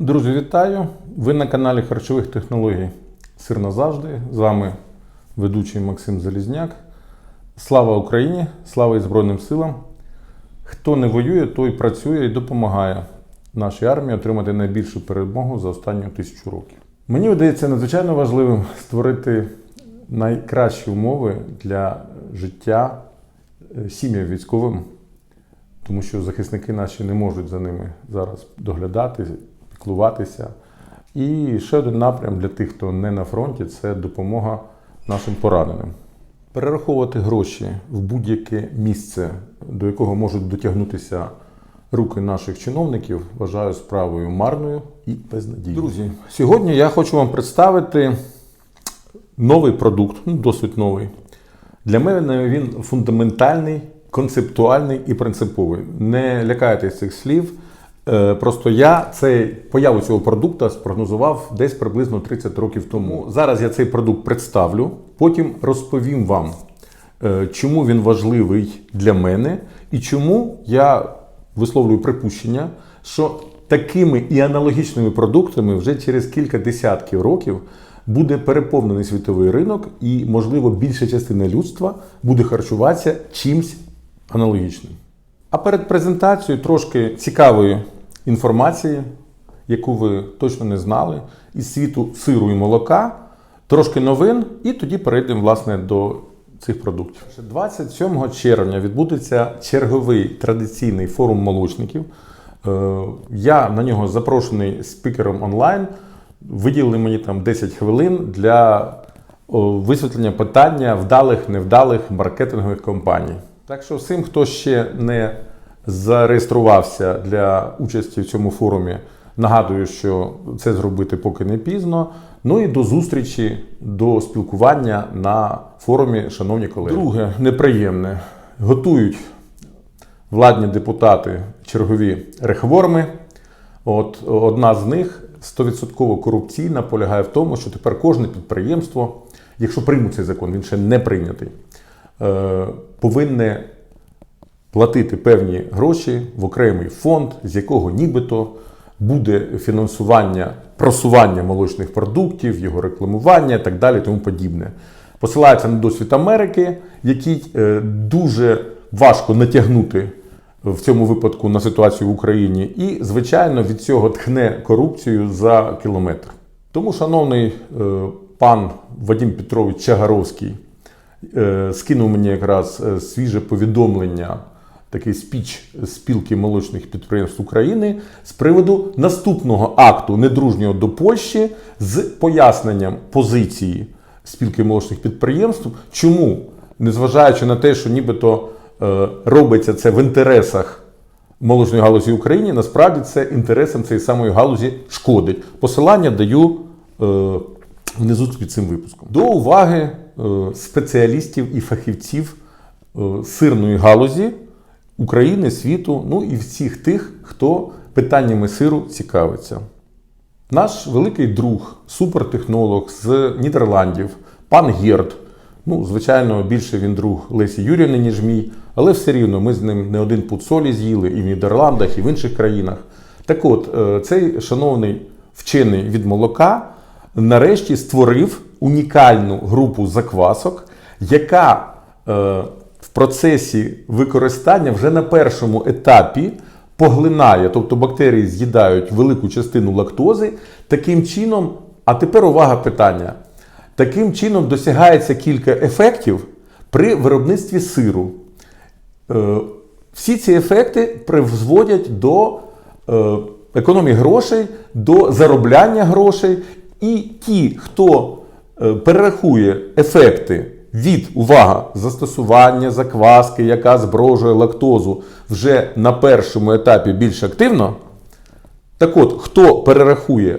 Друзі, вітаю! Ви на каналі Харчових технологій Сир назавжди. З вами ведучий Максим Залізняк. Слава Україні! Слава і Збройним силам! Хто не воює, той працює і допомагає нашій армії отримати найбільшу перемогу за останню тисячу років. Мені видається надзвичайно важливим створити найкращі умови для життя е, сім'ям військовим, тому що захисники наші не можуть за ними зараз доглядати, піклуватися. І ще один напрям для тих, хто не на фронті, це допомога нашим пораненим. Перераховувати гроші в будь-яке місце, до якого можуть дотягнутися руки наших чиновників, вважаю справою марною і безнадійною. Друзі, сьогодні я хочу вам представити новий продукт, ну, досить новий. Для мене він фундаментальний, концептуальний і принциповий. Не лякайтесь цих слів. Е, Просто я цей появу цього продукту спрогнозував десь приблизно 30 років тому. Зараз я цей продукт представлю, потім розповім вам, е, чому він важливий для мене і чому я висловлюю припущення, що такими і аналогічними продуктами вже через кілька десятків років буде переповнений світовий ринок, і, можливо, більша частина людства буде харчуватися чимсь аналогічним. А перед презентацією трошки цікавої інформації, яку ви точно не знали, із світу сиру і молока, трошки новин, і тоді перейдемо власне до цих продуктів. 27 червня відбудеться черговий традиційний форум молочників. Е, Я на нього запрошений спікером онлайн. Виділили мені там 10 хвилин для висвітлення питання вдалих, невдалих маркетингових компаній. Так що всім, хто ще не зареєструвався для участі в цьому форумі, нагадую, що це зробити поки не пізно. Ну і до зустрічі, до спілкування на форумі, шановні колеги. Друге, неприємне. Готують владні депутати чергові реформи. От одна з них 100% корупційна полягає в тому, що тепер кожне підприємство, якщо приймуть цей закон, він ще не прийнятий, е, повинне платити певні гроші в окремий фонд, з якого нібито буде фінансування просування молочних продуктів, його рекламування і так далі, тому подібне. Посилається на досвід Америки, який е, дуже важко натягнути в цьому випадку на ситуацію в Україні, і, звичайно, від цього тхне корупцію за кілометр. Тому, шановний е, пан Вадим Петрович Чагаровський е, скинув мені якраз свіже повідомлення, такий спіч спілки молочних підприємств України з приводу наступного акту недружнього до Польщі з поясненням позиції спілки молочних підприємств, чому, незважаючи на те, що нібито е, робиться це в інтересах молочної галузі України, насправді це інтересам цієї самої галузі шкодить. Посилання даю е, внизу під цим випуском. До уваги е, спеціалістів і фахівців е, сирної галузі України, світу, ну і всіх тих, хто питаннями сиру цікавиться. Наш великий друг, супертехнолог з Нідерландів, пан Герд. Ну, звичайно, більше він друг Лесі Юрівни, ніж мій, але все рівно ми з ним не один пуд солі з'їли і в Нідерландах, і в інших країнах. Так от, е, цей шановний вчений від молока нарешті створив унікальну групу заквасок, яка е, процесі використання вже на першому етапі поглинає, тобто бактерії з'їдають велику частину лактози. Таким чином, а тепер увага питання. Таким чином досягається кілька ефектів при виробництві сиру. Е, Всі ці ефекти призводять до е, економії грошей, до заробляння грошей. І ті, хто е, перерахує ефекти від увага, застосування закваски, яка зброжує лактозу вже на першому етапі більш активно. Так от, хто перерахує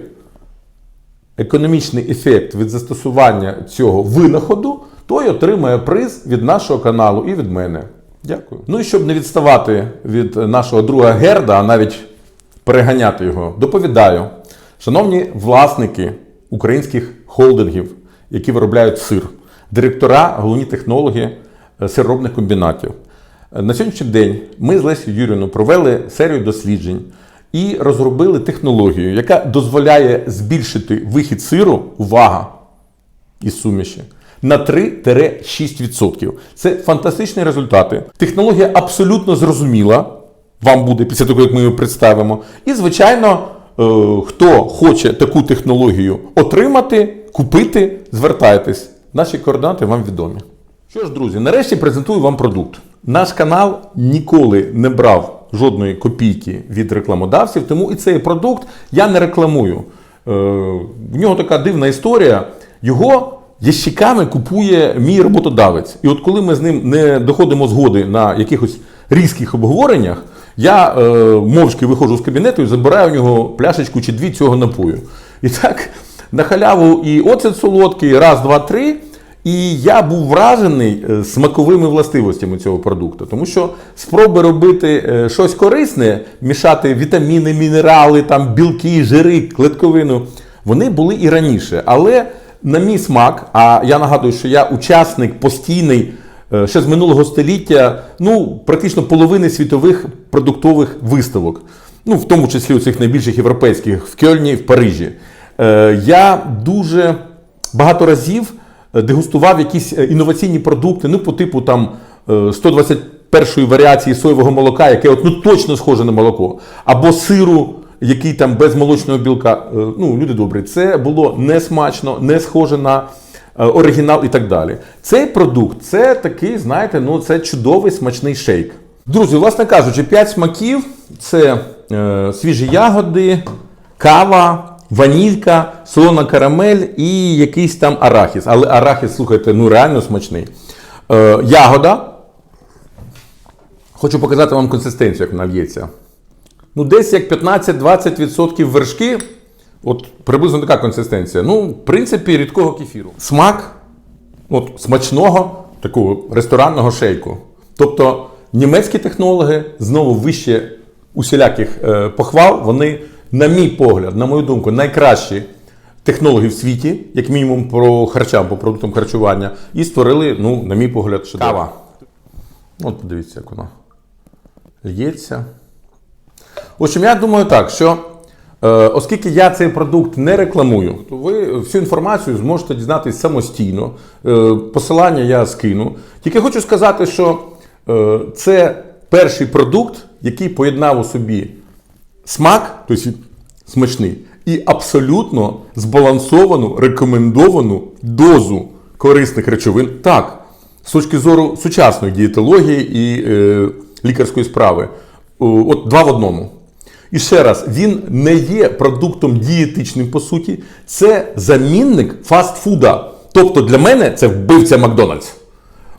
економічний ефект від застосування цього винаходу, той отримає приз від нашого каналу і від мене. Дякую. Ну і щоб не відставати від нашого друга Герда, а навіть переганяти його, доповідаю, шановні власники українських холдингів, які виробляють сир, директора, головні технологи е, сиробних комбінатів. Е, На сьогоднішній день ми з Лесією Юрівною провели серію досліджень і розробили технологію, яка дозволяє збільшити вихід сиру, увага, із суміші на 3-6%. Це фантастичні результати. Технологія абсолютно зрозуміла. Вам буде після того, як ми її представимо. І, звичайно, е, хто хоче таку технологію отримати, купити, звертайтесь. Наші координати вам відомі. Що ж, друзі, нарешті презентую вам продукт. Наш канал ніколи не брав жодної копійки від рекламодавців, тому і цей продукт я не рекламую. Е, в нього така дивна історія. Його ящиками купує мій роботодавець. І от коли ми з ним не доходимо згоди на якихось різких обговореннях, я е, мовчки виходжу з кабінету і забираю у нього пляшечку чи дві цього напою. І так, на халяву і оцет солодкий, раз, два, три. І я був вражений е, смаковими властивостями цього продукту, тому що спроби робити е, щось корисне, мішати вітаміни, мінерали, там, білки, жири, клетковину, вони були і раніше. Але на мій смак, а я нагадую, що я учасник постійний е, ще з минулого століття, ну, практично половини світових продуктових виставок, ну, в тому числі у цих найбільших європейських в Кьольні, в Парижі. Е, Я дуже багато разів е, дегустував якісь е, інноваційні продукти, ну, по типу там е, 121-ї варіації соєвого молока, яке от, ну, точно схоже на молоко, або сиру, який там без молочного білка. Ну, люди добрі, це було не смачно, не схоже на оригінал і так далі. Цей продукт це такий, знаєте, ну це чудовий смачний шейк. Друзі, власне кажучи, 5 смаків це е, свіжі ягоди, кава, ванілька, солона карамель і якийсь там арахіс. Але арахіс, слухайте, ну реально смачний. Е, ягода. Хочу показати вам консистенцію, як вона в'ється. Ну, десь як 15-20% вершки. От приблизно така консистенція. Ну, в принципі, рідкого кефіру. Смак от, смачного такого ресторанного шейку. Тобто німецькі технологи знову вище усіляких е, похвал, вони, на мій погляд, на мою думку, найкращі технологи в світі, як мінімум по харчам, по продуктам харчування, і створили, ну, на мій погляд, шедевр. Кава. От подивіться, як воно лється. В общем, я думаю так, що е, оскільки я цей продукт не рекламую, то ви всю інформацію зможете дізнатися самостійно. Е, посилання я скину. Тільки хочу сказати, що е, це перший продукт, який поєднав у собі смак, тобто смачний, і абсолютно збалансовану, рекомендовану дозу корисних речовин. Так, з точки зору сучасної дієтології і е, лікарської справи. От два в одному. І ще раз, він не є продуктом дієтичним по суті, це замінник фастфуда. Тобто для мене це вбивця Макдональдс.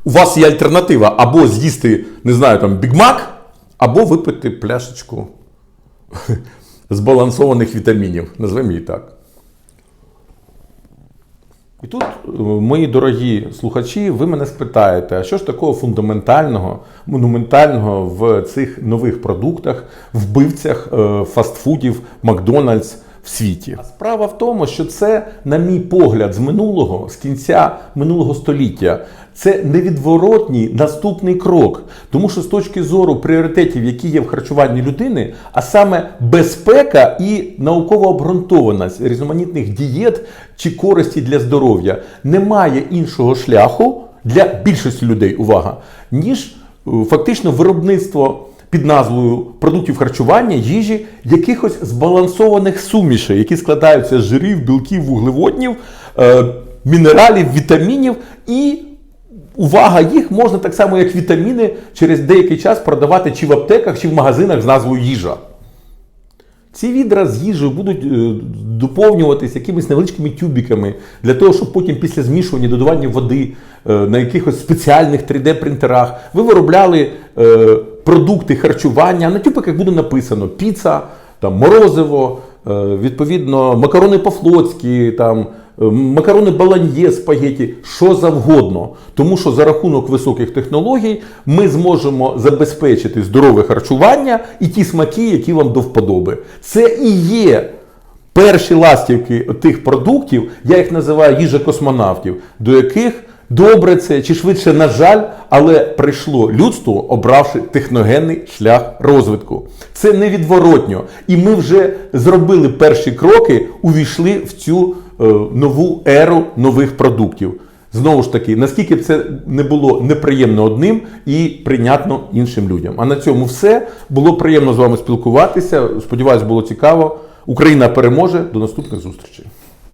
У вас є альтернатива або з'їсти, не знаю, там бігмак, або випити пляшечку збалансованих вітамінів. Назвемо її так. І тут, е, мої дорогі слухачі, ви мене спитаєте, а що ж такого фундаментального, монументального в цих нових продуктах, вбивцях е, фастфудів Макдональдс в світі? Справа в тому, що це, на мій погляд, з минулого, з кінця минулого століття, це невідворотній наступний крок. Тому що з точки зору пріоритетів, які є в харчуванні людини, а саме безпека і наукова обґрунтованість різноманітних дієт чи користі для здоров'я, немає іншого шляху для більшості людей, увага, ніж е, фактично виробництво під назвою продуктів харчування, їжі, якихось збалансованих сумішей, які складаються з жирів, білків, вуглеводнів, е, мінералів, вітамінів і. Увага, їх можна так само, як вітаміни, через деякий час продавати чи в аптеках, чи в магазинах з назвою їжа. Ці відра з їжею будуть е, доповнюватися якимись невеличкими тюбіками для того, щоб потім після змішування додавання води е, на якихось спеціальних 3D-принтерах ви виробляли е, продукти харчування. На тюбиках буде написано піца, там, морозиво, е, відповідно, макарони по-флотськи, там, е, макарони баланьє, спагеті, що завгодно. Тому що за рахунок високих технологій ми зможемо забезпечити здорове харчування і ті смаки, які вам до вподоби. Це і є перші ластівки тих продуктів, я їх називаю їжа космонавтів, до яких добре це чи швидше, на жаль, але прийшло людство, обравши техногенний шлях розвитку. Це невідворотньо. І ми вже зробили перші кроки, увійшли в цю е, нову еру нових продуктів. Знову ж таки, наскільки б це не було неприємно одним і прийнятно іншим людям. А на цьому все. Було приємно з вами спілкуватися. Сподіваюсь, було цікаво. Україна переможе. До наступних зустрічей.